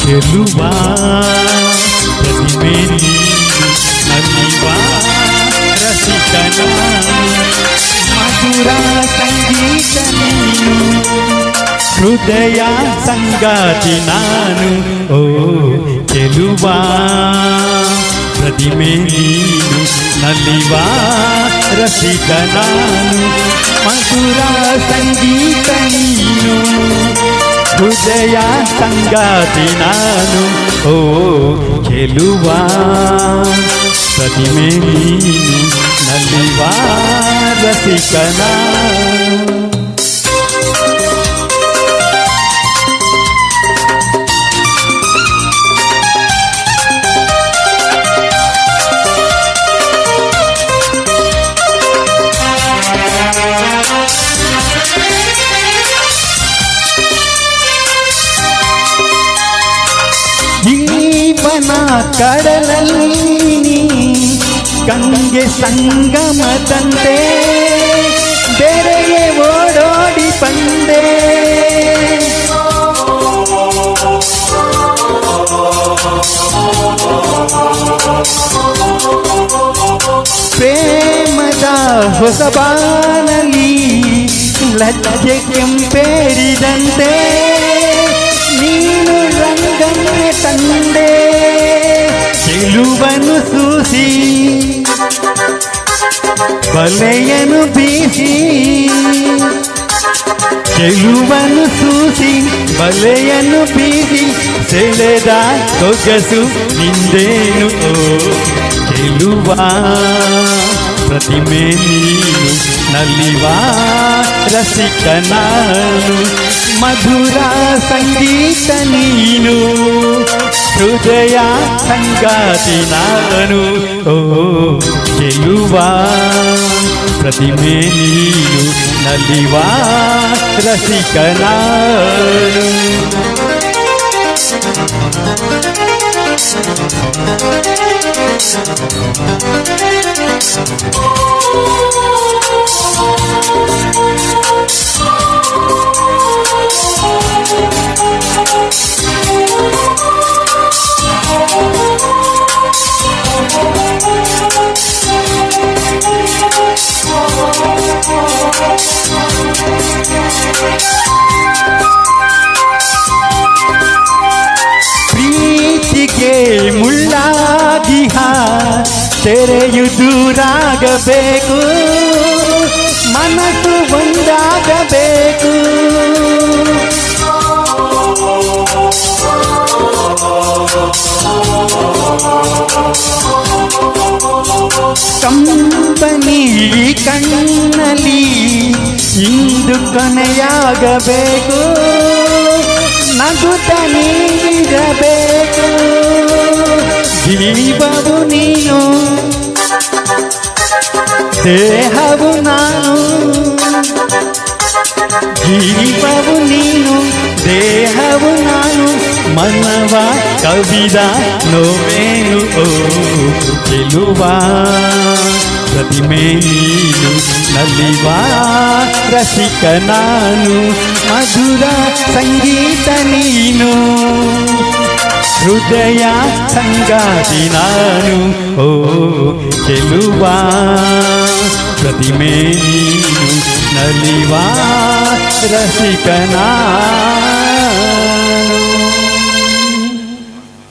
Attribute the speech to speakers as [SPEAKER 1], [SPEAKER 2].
[SPEAKER 1] చెలువా మధుర సంగీత హృదయ సంగతి నాను ఓ చెలువా ప్రతిమే నీను నలివా రసికనాను మధుర సంగీత నీను ಹೃದಯಾಂಗ ದಿನಾನು ಓ ಗೆಲುವ ಸತಿಮೆ ನಲಿವ ರಸಿಕನಾ ಕಡಲಲ್ಲಿ ಗಂಗೆ ಸಂಗಮದಂತೆ ಬೆರೆಗೆ ಓಡೋಡಿ ಬಂದೆ ಪ್ರೇಮದ ಹೊಸಬಾನಲಿ ಲಜ್ಜೆ ಕೆಂಪೇರಿದಂತೆ ನೀನು ಸೂಸಿ ಬಲೆಯನು ಬೀಸಿ ಚೆಲುವನು ಸೂಸಿ ಬಲೆಯನ್ನು ಬೀಸಿ ಸೆಳೆದ ಸೊಗಸು ನಿಂದೇನು ಓ ಚೆಲುವ ಪ್ರತಿಮೆ ನೀನು ನಲಿವಾ ರಸಿಕ ನಾನು ಮಧುರ ಸಂಗೀತ ನೀನು ಹೃದಯ సంగాతి నాలను ఓ చెలువా ప్రతిమే నీయు నలివా రసికనా Thank you. ಪ್ರೀತಿಗೆ ಮುಳ್ಳಾಗಿಹ ತೆರೆಯುದು ರಾಗಬೇಕು ಮನಸ್ಸು ಒಂದಾಗಬೇಕು. Oh, ಕಂಬನಿ ಕಣ್ಣಲ್ಲಿ ಇಂದು ಕೊನೆಯಾಗಬೇಕು. ನಗುತ್ತ ನೀಡಬೇಕು ಜೀವವು ನೀನು. ದೇಹವು ನಾನು. ಜೀವವು ನೀನು. ದೇಹವು ನಾನು. ಮನವ ಕವಿದ ನೋವೇನು ಓ ಗೆಲುವ ಪ್ರತಿಮೆ ನೀನು ನಲಿವಾ ರಸಿಕ ನಾನು ಮಧುರ ಸಂಗೀತ ನೀನು ಹೃದಯ ಸಂಗಾತಿ ನಾನು ಓ ಗೆಲುವಾ ಪ್ರತಿಮೆ ನೀನು ನಲಿವಾ ರಸಿಕ ನಾನು